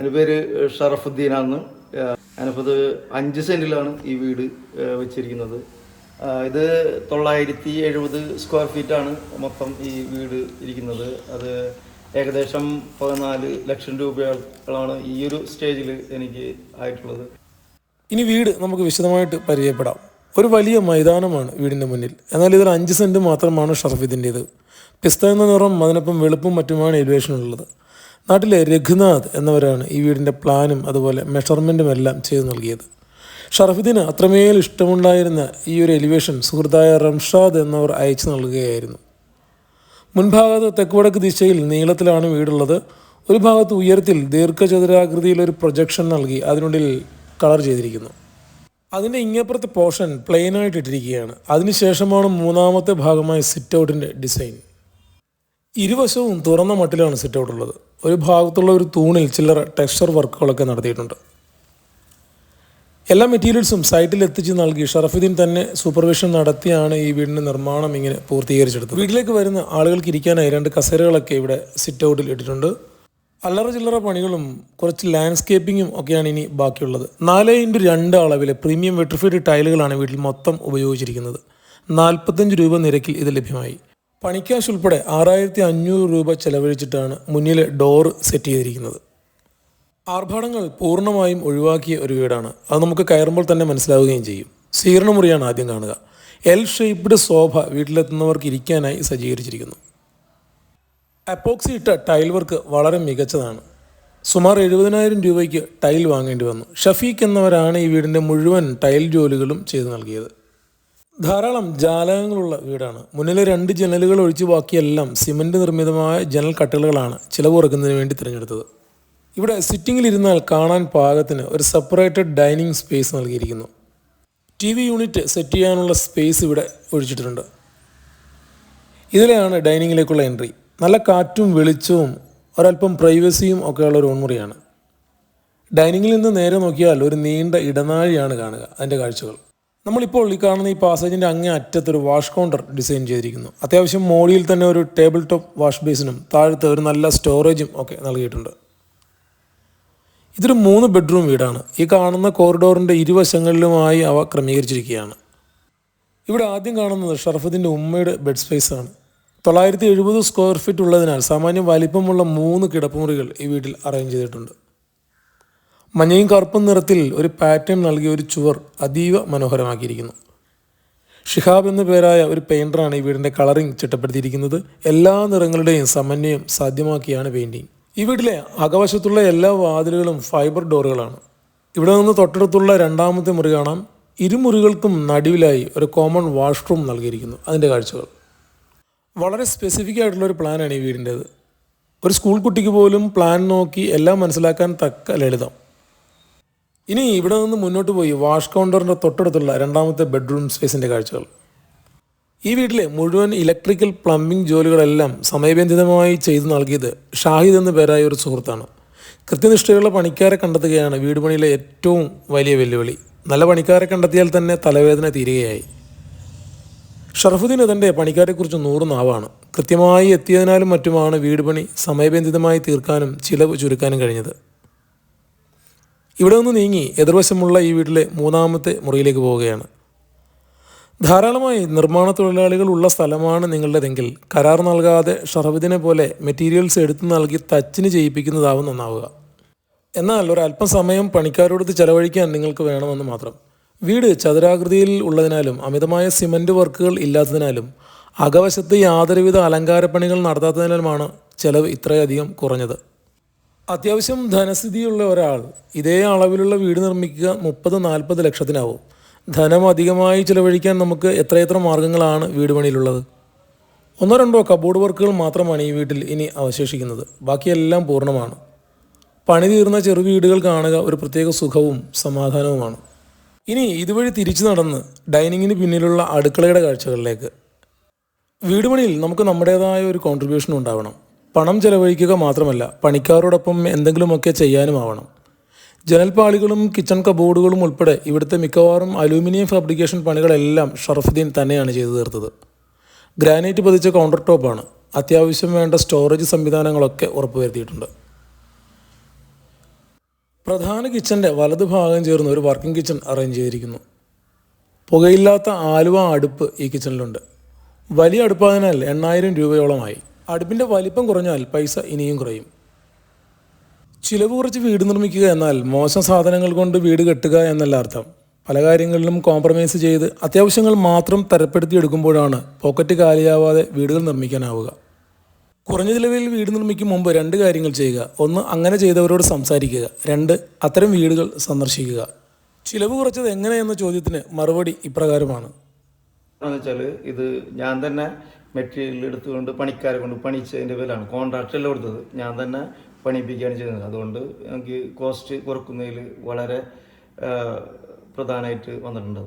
എന്റെ പേര് ഷറഫുദ്ദീനാണ് ഞാനിപ്പോൾ ഇത് അഞ്ച് സെന്റിലാണ് ഈ വീട് വെച്ചിരിക്കുന്നത്. ഇത് തൊള്ളായിരത്തി എഴുപത് സ്ക്വയർ ഫീറ്റാണ് മൊത്തം ഈ വീട് ഇരിക്കുന്നത്. അത് ഏകദേശം പതിനാല് ലക്ഷം രൂപകളാണ് ഈ ഒരു സ്റ്റേജിൽ എനിക്ക് ആയിട്ടുള്ളത്. ഇനി വീട് നമുക്ക് വിശദമായിട്ട് പരിചയപ്പെടാം. ഒരു വലിയ മൈതാനമാണ് വീടിന്റെ മുന്നിൽ. എന്നാൽ ഇതിൽ അഞ്ച് സെന്റ് മാത്രമാണ് ഷറഫിദിന്റേത് പിസ്ത എന്ന നിറം അതിനൊപ്പം വെളുപ്പും മറ്റുമാണ് എലിവേഷനുള്ളത് നാട്ടിലെ രഘുനാഥ് എന്നവരാണ് ഈ വീടിന്റെ പ്ലാനും അതുപോലെ മെഷർമെന്റും എല്ലാം ചെയ്തു നൽകിയത്. ഷറഫുദ്ദീന് അത്രമേൽ ഇഷ്ടമുണ്ടായിരുന്ന ഈ ഒരു എലിവേഷൻ സുഹൃത്തായ റംഷാദ് എന്നവർ അയച്ചു നൽകുകയായിരുന്നു. മുൻഭാഗത്ത് തെക്കുവടക്ക് ദിശയിൽ നീളത്തിലാണ് വീടുള്ളത്. ഒരു ഭാഗത്ത് ഉയരത്തിൽ ദീർഘചതുരാകൃതിയിൽ ഒരു പ്രൊജക്ഷൻ നൽകി അതിനുള്ളിൽ കളർ ചെയ്തിരിക്കുന്നു. അതിന്റെ ഇങ്ങപ്പുറത്തെ പോർഷൻ പ്ലെയിനായിട്ട് ഇട്ടിരിക്കുകയാണ്. അതിനുശേഷമാണ് മൂന്നാമത്തെ ഭാഗമായ സിറ്റ് ഔട്ടിന്റെ ഡിസൈൻ ഇരുവശവും തുറന്ന മട്ടിലാണ് സിറ്റ് ഔട്ട് ഉള്ളത്. ഒരു ഭാഗത്തുള്ള ഒരു തൂണിൽ ചില്ലറ ടെക്സ്ചർ വർക്കുകളൊക്കെ നടത്തിയിട്ടുണ്ട്. എല്ലാ മെറ്റീരിയൽസും സൈറ്റിൽ എത്തിച്ച് നൽകി ഷറഫുദ്ദീൻ തന്നെ സൂപ്പർവിഷൻ നടത്തിയാണ് ഈ വീടിന്റെ നിർമ്മാണം ഇങ്ങനെ പൂർത്തീകരിച്ചെടുത്തത്. വീട്ടിലേക്ക് വരുന്ന ആളുകൾക്ക് ഇരിക്കാനായി രണ്ട് കസേരകളൊക്കെ ഇവിടെ സിറ്റ് ഔട്ടിൽ ഇട്ടിട്ടുണ്ട്. അല്ലറ ചില്ലറ പണികളും കുറച്ച് ലാൻഡ്സ്കേപ്പിങ്ങും ഒക്കെയാണ് ഇനി ബാക്കിയുള്ളത്. നാല് ഇന്റു രണ്ട് അളവിലെ പ്രീമിയം വെട്രിഫൈഡ് ടൈലുകളാണ് വീട്ടിൽ മൊത്തം ഉപയോഗിച്ചിരിക്കുന്നത്. നാൽപ്പത്തഞ്ച് രൂപ നിരക്കിൽ ഇത് ലഭ്യമായി. പണിക്കാശ് ഉൾപ്പെടെ ആറായിരത്തി അഞ്ഞൂറ് രൂപ ചെലവഴിച്ചിട്ടാണ് മുന്നിൽ ഡോർ സെറ്റ് ചെയ്തിരിക്കുന്നത്. ആർഭാടങ്ങൾ പൂർണമായും ഒഴിവാക്കിയ ഒരു വീടാണ്. അത് നമുക്ക് കയറുമ്പോൾ തന്നെ മനസ്സിലാവുകയും ചെയ്യും. സ്വീകരണമുറിയാണ് ആദ്യം കാണുക. എൽ ഷേപ്ഡ് സോഫ വീട്ടിലെത്തുന്നവർക്ക് ഇരിക്കാനായി സജ്ജീകരിച്ചിരിക്കുന്നു. അപ്പോക്സി ഇട്ട ടൈൽ വർക്ക് വളരെ മികച്ചതാണ്. സുമാർ എഴുപതിനായിരം രൂപയ്ക്ക് ടൈൽ വാങ്ങേണ്ടി വന്നു. ഷഫീഖ് എന്നവരാണ് ഈ വീടിന്റെ മുഴുവൻ ടൈൽ ജോലികളും ചെയ്തു നൽകിയത്. ധാരാളം ജാലകങ്ങളുള്ള വീടാണ്. മുന്നിലെ രണ്ട് ജനലുകൾ ഒഴിച്ച് ബാക്കിയെല്ലാം സിമന്റ് നിർമ്മിതമായ ജനൽ കട്ടലുകളാണ് ചിലവ് കുറയ്ക്കുന്നതിന് വേണ്ടി തിരഞ്ഞെടുത്തത്. ഇവിടെ സിറ്റിങ്ങിൽ ഇരുന്നാൽ കാണാൻ പാകത്തിന് ഒരു സെപ്പറേറ്റഡ് ഡൈനിങ് സ്പേസ് നൽകിയിരിക്കുന്നു. ടി വി യൂണിറ്റ് സെറ്റ് ചെയ്യാനുള്ള സ്പേസ് ഇവിടെ ഒഴിച്ചിട്ടുണ്ട് ഇതിലെയാണ് ഡൈനിങ്ങിലേക്കുള്ള എൻട്രി. നല്ല കാറ്റും വെളിച്ചവും ഒരല്പം പ്രൈവസിയും ഒക്കെയുള്ള ഒരു ഓൺമുറിയാണ്. ഡൈനിങ്ങിൽ നിന്ന് നേരെ നോക്കിയാൽ ഒരു നീണ്ട ഇടനാഴിയാണ് കാണുക. അതിന്റെ കാഴ്ചകൾ. നമ്മളിപ്പോൾ ഈ കാണുന്ന ഈ പാസേജിന്റെ അങ്ങേ അറ്റത്തൊരു വാഷ് കൗണ്ടർ ഡിസൈൻ ചെയ്തിരിക്കുന്നു. അത്യാവശ്യം മോളിയിൽ തന്നെ ഒരു ടേബിൾ ടോപ്പ് വാഷ് ബേസിനും താഴത്തെ ഒരു നല്ല സ്റ്റോറേജും ഒക്കെ നൽകിയിട്ടുണ്ട്. ഇതൊരു മൂന്ന് ബെഡ്റൂം വീടാണ്. ഈ കാണുന്ന കോറിഡോറിന്റെ ഇരുവശങ്ങളിലുമായി അവ ക്രമീകരിച്ചിരിക്കുകയാണ്. ഇവിടെ ആദ്യം കാണുന്നത് ഷർഫുദ്ദീന്റെ ഉമ്മയുടെ ബെഡ് സ്പേസ് ആണ് തൊള്ളായിരത്തി എഴുപത് സ്ക്വയർ ഫീറ്റ് ഉള്ളതിനാൽ സാമാന്യം വലിപ്പമുള്ള മൂന്ന് കിടപ്പുമുറികൾ ഈ വീട്ടിൽ അറേഞ്ച് ചെയ്തിട്ടുണ്ട്. മഞ്ഞയും കറുപ്പും നിറത്തിൽ ഒരു പാറ്റേൺ നൽകിയ ഒരു ചുവർ അതീവ മനോഹരമാക്കിയിരിക്കുന്നു. ഷിഹാബ് എന്ന പേരായ ഒരു പെയിന്ററാണ് ഈ വീടിന്റെ കളറിംഗ് ചിട്ടപ്പെടുത്തിയിരിക്കുന്നത്. എല്ലാ നിറങ്ങളുടെയും സമന്വയം സാധ്യമാക്കിയാണ് പെയിന്റിങ് ഈ വീട്ടിലെ അകവശത്തുള്ള എല്ലാ വാതിലുകളും ഫൈബർ ഡോറുകളാണ്. ഇവിടെ നിന്ന് തൊട്ടടുത്തുള്ള രണ്ടാമത്തെ മുറി കാണാം. ഇരുമുറികൾക്കും നടുവിലായി ഒരു കോമൺ വാഷ്റൂം നൽകിയിരിക്കുന്നു. അതിന്റെ കാഴ്ചകൾ. വളരെ സ്പെസിഫിക് ആയിട്ടുള്ള ഒരു പ്ലാനാണ് ഈ വീടിന്റേത് ഒരു സ്കൂൾ കുട്ടിക്ക് പോലും പ്ലാൻ നോക്കി എല്ലാം മനസ്സിലാക്കാൻ തക്ക ലളിതം. ഇനി ഇവിടെ നിന്ന് മുന്നോട്ട് പോയി വാഷ് കൗണ്ടറിന്റെ തൊട്ടടുത്തുള്ള രണ്ടാമത്തെ ബെഡ്റൂം സ്പേസിന്റെ കാഴ്ചകൾ. ഈ വീട്ടിലെ മുഴുവൻ ഇലക്ട്രിക്കൽ പ്ലംബിംഗ് ജോലികളെല്ലാം സമയബന്ധിതമായി ചെയ്തു നൽകിയത് ഷാഹിദ് എന്ന പേരായ ഒരു സുഹൃത്താണ്. കൃത്യനിഷ്ഠയുള്ള പണിക്കാരെ കണ്ടെത്തുകയാണ് വീട് പണിയിലെ ഏറ്റവും വലിയ വെല്ലുവിളി. നല്ല പണിക്കാരെ കണ്ടെത്തിയാൽ തന്നെ തലവേദന തീരുകയായി. ഷറഫുദ്ദീൻ തന്റെ പണിക്കാരെക്കുറിച്ച് നൂറ് നാവാണ്. കൃത്യമായി എത്തിയതിനാലും മറ്റുമാണ് വീട് പണി സമയബന്ധിതമായി തീർക്കാനും ചിലവ് ചുരുക്കാനും കഴിഞ്ഞത്. ഇവിടെ നിന്ന് നീങ്ങി എതിർവശമുള്ള ഈ വീട്ടിലെ മൂന്നാമത്തെ മുറിയിലേക്ക് പോവുകയാണ്. ധാരാളമായി നിർമ്മാണ തൊഴിലാളികൾ ഉള്ള സ്ഥലമാണ് നിങ്ങളുടേതെങ്കിൽ കരാർ നൽകാതെ ഷറഫുദ്ദീനെ പോലെ മെറ്റീരിയൽസ് എടുത്തു നൽകി തച്ചിന് ചെയ്യിപ്പിക്കുന്നതാവും നന്നാവുക. എന്നാൽ ഒരല്പം സമയം പണിക്കാരോടത്ത് ചെലവഴിക്കാൻ നിങ്ങൾക്ക് വേണമെന്ന് മാത്രം. വീട് ചതുരാകൃതിയിൽ ഉള്ളതിനാലും അമിതമായ സിമന്റ് വർക്കുകൾ ഇല്ലാത്തതിനാലും അകവശത്ത് യാതൊരുവിധ അലങ്കാരപ്പണികൾ നടത്താത്തതിനാലുമാണ് ചെലവ് ഇത്രയധികം കുറഞ്ഞത്. അത്യാവശ്യം ധനസ്ഥിതിയുള്ള ഒരാൾ ഇതേ അളവിലുള്ള വീട് നിർമ്മിക്കുക മുപ്പത് നാൽപ്പത് ലക്ഷത്തിനാവും. ധനം അധികമായി ചിലവഴിക്കാൻ നമുക്ക് എത്രയെത്ര മാർഗങ്ങളാണ് വീട് പണിയിലുള്ളത്? ഒന്നോ രണ്ടോ കബോർഡ് വർക്കുകൾ മാത്രമാണ് ഈ വീട്ടിൽ ഇനി അവശേഷിക്കുന്നത്. ബാക്കിയെല്ലാം പൂർണമാണ്. പണി തീർന്ന ചെറു വീടുകൾ കാണുക ഒരു പ്രത്യേക സുഖവും സമാധാനവുമാണ്. ഇനി ഇതുവഴി തിരിച്ചു നടന്ന് ഡൈനിങ്ങിന് പിന്നിലുള്ള അടുക്കളയുടെ കാഴ്ചകളിലേക്ക്. വീട് പണിയിൽ നമുക്ക് നമ്മുടേതായ ഒരു കോൺട്രിബ്യൂഷൻ ഉണ്ടാവണം. പണം ചെലവഴിക്കുക മാത്രമല്ല പണിക്കാരോടൊപ്പം എന്തെങ്കിലുമൊക്കെ ചെയ്യാനുമാവണം ജനൽപാളികളും കിച്ചൺ കബോർഡുകളും ഉൾപ്പെടെ ഇവിടുത്തെ മിക്കവാറും അലൂമിനിയം ഫാബ്രിക്കേഷൻ പണികളെല്ലാം ഷറഫുദ്ദീൻ തന്നെയാണ് ചെയ്തു തീർത്തത്. ഗ്രാനൈറ്റ് പതിച്ച കൗണ്ടർ ടോപ്പാണ് അത്യാവശ്യം വേണ്ട സ്റ്റോറേജ് സംവിധാനങ്ങളൊക്കെ ഉറപ്പുവരുത്തിയിട്ടുണ്ട്. പ്രധാന കിച്ചന്റെ വലതു ഭാഗം ചേർന്ന് ഒരു വർക്കിംഗ് കിച്ചൺ അറേഞ്ച് ചെയ്തിരിക്കുന്നു. പുകയില്ലാത്ത ആലുവ അടുപ്പ് ഈ കിച്ചണിലുണ്ട് വലിയ അടുപ്പായതിനാൽ എണ്ണായിരം രൂപയോളമായി. അടുപ്പിന്റെ വലിപ്പം കുറഞ്ഞാൽ പൈസ ഇനിയും കുറയും. ചിലവ് കുറച്ച് വീട് നിർമ്മിക്കുക എന്നാൽ മോശം സാധനങ്ങൾ കൊണ്ട് വീട് കെട്ടുക എന്നല്ല അർത്ഥം. പല കാര്യങ്ങളിലും കോംപ്രമൈസ് ചെയ്ത് അത്യാവശ്യങ്ങൾ മാത്രം തരപ്പെടുത്തി എടുക്കുമ്പോഴാണ് പോക്കറ്റ് കാലിയാവാതെ വീടുകൾ നിർമ്മിക്കാനാവുക. കുറഞ്ഞ ചിലവിൽ വീട് നിർമ്മിക്കും മുമ്പ് രണ്ട് കാര്യങ്ങൾ ചെയ്യുക. ഒന്ന് അങ്ങനെ ചെയ്തവരോട് സംസാരിക്കുക. രണ്ട് അത്തരം വീടുകൾ സന്ദർശിക്കുക. ചിലവ് കുറച്ചത് എങ്ങനെയെന്ന ചോദ്യത്തിന് മറുപടി ഇപ്രകാരമാണ്. വെച്ചാൽ ഇത് ഞാൻ തന്നെ മെറ്റീരിയൽ എടുത്തുകൊണ്ട് പണിക്കാരെ കൊണ്ട് പണിച്ചതിന്റെ പേരിലാണ് കോൺട്രാക്റ്റ് എല്ലാം കൊടുത്തത്. ഞാൻ തന്നെ പണിപ്പിക്കുകയാണ് ചെയ്യുന്നത്. അതുകൊണ്ട് എനിക്ക് കോസ്റ്റ് കുറക്കുന്നതിൽ വളരെ പ്രധാനമായിട്ട് വന്നിട്ടുണ്ട്.